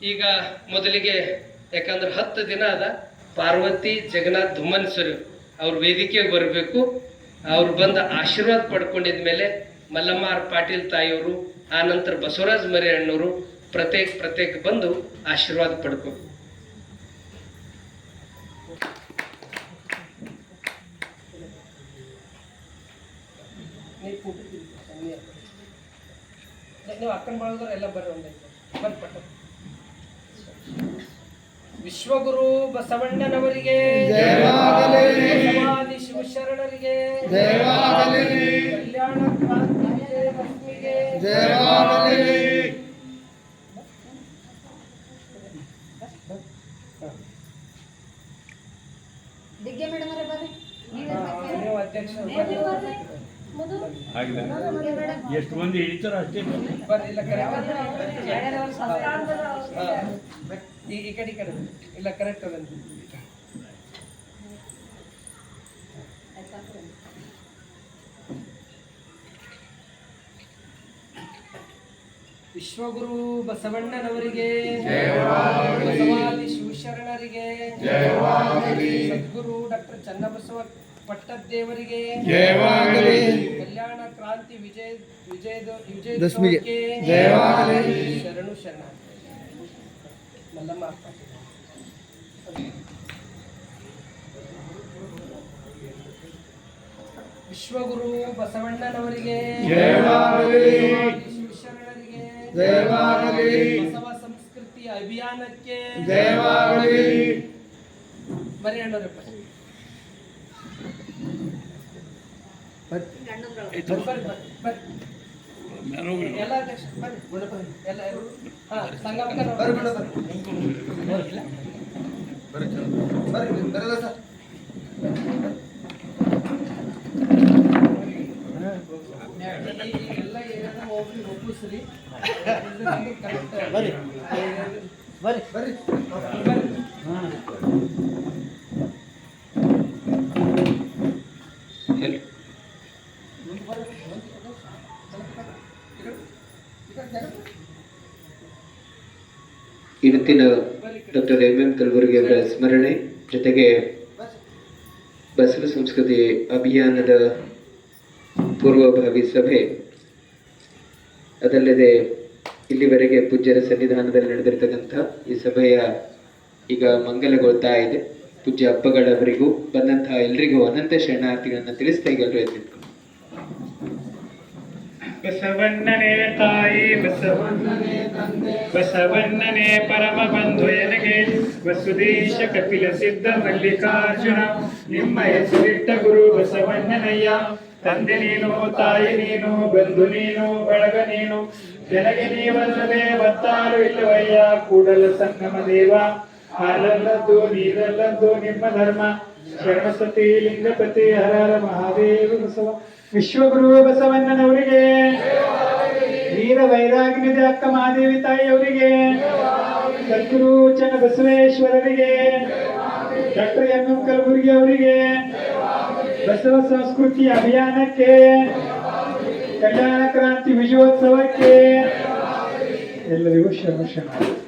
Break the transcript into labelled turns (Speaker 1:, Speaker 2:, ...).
Speaker 1: ಈಗ ಮೊದಲಿಗೆ, ಯಾಕಂದ್ರೆ ಹತ್ತು ದಿನ ಅದ, ಪಾರ್ವತಿ, ಜಗನ್ನಾಥ್ ಧುಮ್ಮನ್ಸರು ಅವ್ರ ವೇದಿಕೆಗೆ ಬರಬೇಕು. ಅವ್ರು ಬಂದ ಆಶೀರ್ವಾದ ಪಡ್ಕೊಂಡಿದ ಮೇಲೆ ಮಲ್ಲಮ್ಮ ಆರ್ ಪಾಟೀಲ್ ತಾಯಿಯವರು ಆ ನಂತರ ಬಸವರಾಜ್ ಮರಿ ಅಣ್ಣವರು ಪ್ರತ್ಯೇಕ ಪ್ರತ್ಯೇಕ ಬಂದು ಆಶೀರ್ವಾದ ಪಡ್ಬೇಕು ನೀವು ಅಕ್ಕನ ಮಾಡಿದ್ರೆ ಎಲ್ಲ ಬರ್ರಿ ಒಂದೈತೆ ಪಟ್ಟ ವಿಶ್ವಗುರು ಬಸವಣ್ಣನವರಿಗೆ ಸಮಾಧಿ ಶಿವಶರಣರಿಗೆ
Speaker 2: ಜಯವಾಗಲಿ.
Speaker 1: ಕಲ್ಯಾಣ
Speaker 3: ಮೇಡಮ್ ಅವರೇ ಬರ್ರಿ.
Speaker 1: ನೀವು ಅಧ್ಯಕ್ಷರು.
Speaker 4: ಆಗಿದೆ. ಎಷ್ಟು ಮಂದಿ ಹಿಡಿತಾರೋ ಅಷ್ಟೇ.
Speaker 1: ಈ ಕಡೆ ಈ ಕಡೆ. ಇಲ್ಲ ಕರೆಕ್ಟ್ ಅದಂತ ವಿಶ್ವಗುರು ಬಸವಣ್ಣನವರಿಗೆ ಬಸವಾದಿ ಶಿವಶರಣರಿಗೆ ಸದ್ಗುರು ಡಾಕ್ಟರ್ ಚನ್ನಬಸವ ಪಟ್ಟದ್ದೇವರಿಗೆ
Speaker 2: ಜಯವಾಗಲಿ.
Speaker 1: ಕಲ್ಯಾಣ ಕ್ರಾಂತಿ ವಿಜಯ ವಿಜಯದ ವಿಜಯದಶಮಿಗೆ
Speaker 2: ಜಯವಾಗಲಿ.
Speaker 1: ಶರಣು ಶರಣ ಮಲ್ಲಮ್ಮ ವಿಶ್ವಗುರು ಬಸವಣ್ಣನವರಿಗೆ
Speaker 2: ಜಯವಾಗಲಿ.
Speaker 1: ಶಿವಶರಣರಿಗೆ
Speaker 2: ಜಯವಾಗಲಿ.
Speaker 1: ಬಸವ ಸಂಸ್ಕೃತಿ ಅಭಿಯಾನಕ್ಕೆ
Speaker 2: ಜಯವಾಗಲಿ.
Speaker 1: ಬರೀ ಬರ್ರಿ, ಬರ್ರಿ, ಬರ್ರಿ. ಎಲ್ಲ ಅಧ್ಯಕ್ಷ ಬರ್ರಿ ಎಲ್ಲ ಹಾ ಸಂಗಮಕ್ಕೆ
Speaker 2: ಬರ್ರಿ ಮೇಡಮ್ ಬರ್ರಿ. ಬರ್ರಿ ಬರಲ್ಲ ಸರ್
Speaker 1: ಎಲ್ಲ ಏರಿಯಾದ ಹೋಗಿ ಒಪ್ಪಿಸ್ರಿ ಕರೆಕ್ಟ್
Speaker 2: ಬರ್ರಿ. ಬರ್ರಿ ಬರ್ರಿ
Speaker 5: ಇವತ್ತಿನ ಡಾಕ್ಟರ್ ಎಂ ಎಂ ಕಲಬುರ್ಗಿ ಅವರ ಸ್ಮರಣೆ, ಜೊತೆಗೆ ಬಸವ ಸಂಸ್ಕೃತಿ ಅಭಿಯಾನದ ಪೂರ್ವಭಾವಿ ಸಭೆ ಅದಲ್ಲದೆ ಇಲ್ಲಿವರೆಗೆ ಪೂಜ್ಯರ ಸನ್ನಿಧಾನದಲ್ಲಿ ನಡೆದಿರ್ತಕ್ಕಂಥ ಈ ಸಭೆಯ ಈಗ ಮಂಗಲಗೊಳ್ತಾ ಇದೆ ಪೂಜ್ಯ ಹಬ್ಬಗಳವರಿಗೂ ಬಂದಂತಹ ಎಲ್ರಿಗೂ ಅನಂತ ಶರಣಾರ್ಥಿಗಳನ್ನ ತಿಳಿಸ್ತಾ ಈಗ ಎಲ್ಲರೂ.
Speaker 6: ಬಸವಣ್ಣನೇ ತಾಯಿ, ಬಸವಣ್ಣನೇ ಬಸವಣ್ಣನೇ ಪರಮ ಬಂಧು ಎನಗೆ. ವಸುದೇಶ ಕಪಿಲ ಸಿದ್ಧ ಮಲ್ಲಿಕಾರ್ಜುನ, ನಿಮ್ಮ ಹೆಸರಿಟ್ಟ ಗುರು ಬಸವಣ್ಣನಯ್ಯ. ತಂದೆ ನೀನು, ತಾಯಿ ನೀನು, ಬಂಧು ನೀನು, ಬಳಗ ನೀನು. ನನಗೆ ನೀವಲ್ಲದೆ ಬತ್ತಾರು ಇಲ್ಲವಯ್ಯ. ಕೂಡಲ ಸಂಗಮ ದೇವ. ಹಾಲಲ್ಲದ್ದು, ನೀರಲ್ಲದ್ದು ನಿಮ್ಮ ಧರ್ಮ. ಶರಣಸತಿ ಲಿಂಗಪತಿ ಹರ ಹರ ಮಹಾದೇವ ಬಸವ. ವಿಶ್ವಗುರು ಬಸವಣ್ಣನವರಿಗೆ ವೀರ ವೈರಾಗ್ಯದ ಅಕ್ಕ ಮಹಾದೇವಿ ತಾಯಿಯವರಿಗೆ ಸದ್ಗುರು ಚನ್ನ ಬಸವೇಶ್ವರರಿಗೆ, ಡಾಕ್ಟರ್ ಎಂ ಎಂ ಕಲಬುರ್ಗಿ ಅವರಿಗೆ, ಬಸವ ಸಂಸ್ಕೃತಿ ಅಭಿಯಾನಕ್ಕೆ, ಕಲ್ಯಾಣ ಕ್ರಾಂತಿ ವಿಜಯೋತ್ಸವಕ್ಕೆ ಎಲ್ಲರಿಗೂ ಶರಣ ಶರಣ.